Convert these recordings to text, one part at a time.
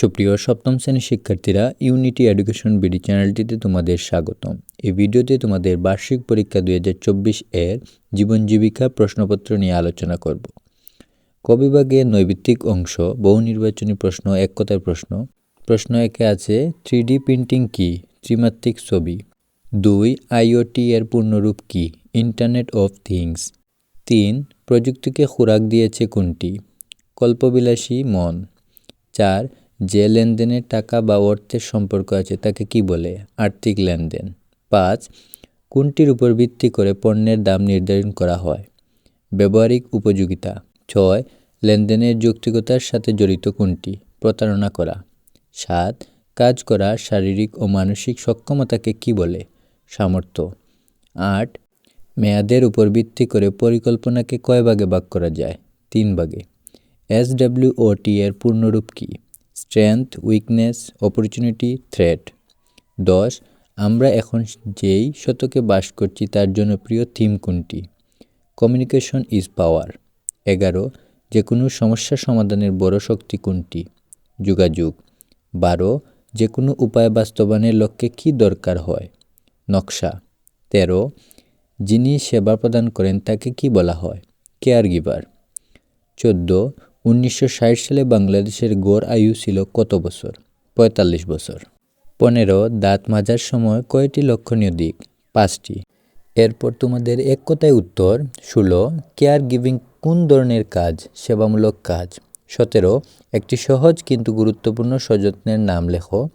সুপ্রিয় সপ্তম শ্রেণির শিক্ষার্থীরা ইউনিটি এডুকেশন বিডি চ্যানেলটিতে তোমাদের স্বাগতম। এই ভিডিওতে তোমাদের বার্ষিক পরীক্ষা দুই হাজার চব্বিশ এর জীবন জীবিকা প্রশ্নপত্র নিয়ে আলোচনা করব। কবিভাগে নৈবিত্তিক অংশ, বহু নির্বাচনী প্রশ্ন, এক কথায় প্রশ্ন। প্রশ্ন একে আছে থ্রি প্রিন্টিং কি? ত্রিমাত্রিক ছবি। দুই আইওটি এর পূর্ণরূপ কি? ইন্টারনেট অফ থিংস তিন, প্রযুক্তিকে খোরাক দিয়েছে কোনটি? কল্পবিলাসী মন। চার যে লেনদেনের টাকা বা অর্থের সম্পর্ক আছে, তাকে কি বলে? আর্থিক লেনদেন। পাঁচ, কোনটির উপর ভিত্তি করে পণ্যের দাম নির্ধারণ করা হয়? ব্যবহারিক উপযোগিতা। ছয়, লেনদেনের যৌক্তিকতার সাথে জড়িত কোনটি? প্রতারণা করা। সাত, কাজ করা শারীরিক ও মানসিক সক্ষমতাকে কি বলে? সামর্থ্য। আট, মেয়াদের উপর ভিত্তি করে পরিকল্পনাকে কয় ভাগে ভাগ করা যায়? তিন ভাগে। এস টি এর পূর্ণরূপ কী? স্ট্রেংথ উইকনেস অপরচুনিটি থ্রেট দশ, আমরা এখন যেই শতকে বাস করছি তার জনপ্রিয় থিম কোনটি? কমিউনিকেশন ইজ পাওয়ার এগারো যে কোনো সমস্যা সমাধানের বড় শক্তি কোনটি? যোগাযোগ। বারো যে কোনো উপায় বাস্তবায়নের লক্ষ্যে কী দরকার হয়? নকশা। তেরো, যিনি সেবা প্রদান করেন তাকে কি বলা হয়? কেয়ার গিভার চোদ্দ উনিশশো ষাট সালে বাংলাদেশের গড় আয়ু ছিল কত বছর? পঁয়তাল্লিশ বছর। পনেরো, দাঁত মাজার সময় কয়টি লক্ষণীয় দিক? পাঁচটি। এরপর তোমাদের এক কথায় উত্তর, ষোলো, কেয়ার গিভিং কোন ধরনের কাজ? সেবামূলক কাজ। সতেরো, একটি সহজ কিন্তু গুরুত্বপূর্ণ সযত্নের নাম লেখো,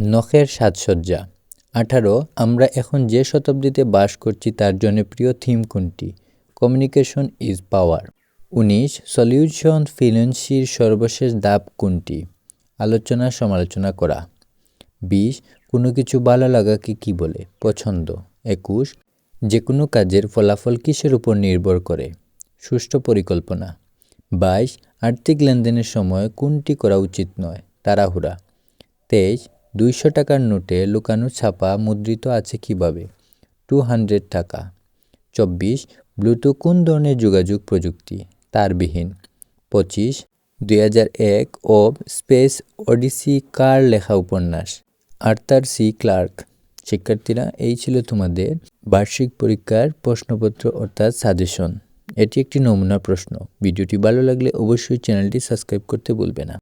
নখের সাজসজ্জা। আঠারো, আমরা এখন যে শতাব্দীতে বাস করছি তার জনপ্রিয় থিম কোনটি? Communication is power. উনিশ, সলিউশন ফিলেন্সির সর্বশেষ ধাপ কোনটি? আলোচনা, সমালোচনা করা। বিশ, কোনো কিছু ভালো লাগাকে কি বলে? পছন্দ। একুশ যে কোনো কাজের ফলাফল কিসের উপর নির্ভর করে? সুষ্ঠু পরিকল্পনা। বাইশ, আর্থিক লেনদেনের সময় কোনটি করা উচিত নয়? তাড়াহুড়া। তেইশ, দুইশো টাকার নোটে লুকানো ছাপা মুদ্রিত আছে কীভাবে? টু হান্ড্রেড টাকা। চব্বিশ, ব্লুটুথ কোন ধরনের যোগাযোগ প্রযুক্তি? তারবিহীন। পঁচিশ, দুই এক ও স্পেস ওডিসি কার লেখা উপন্যাস? Arthur C Clarke. শিক্ষার্থীরা, এই ছিল তোমাদের বার্ষিক পরীক্ষার প্রশ্নপত্র অর্থাৎ সাজেশন। এটি একটি নমুনা প্রশ্ন। ভিডিওটি ভালো লাগলে অবশ্যই চ্যানেলটি সাবস্ক্রাইব করতে ভুলবে না।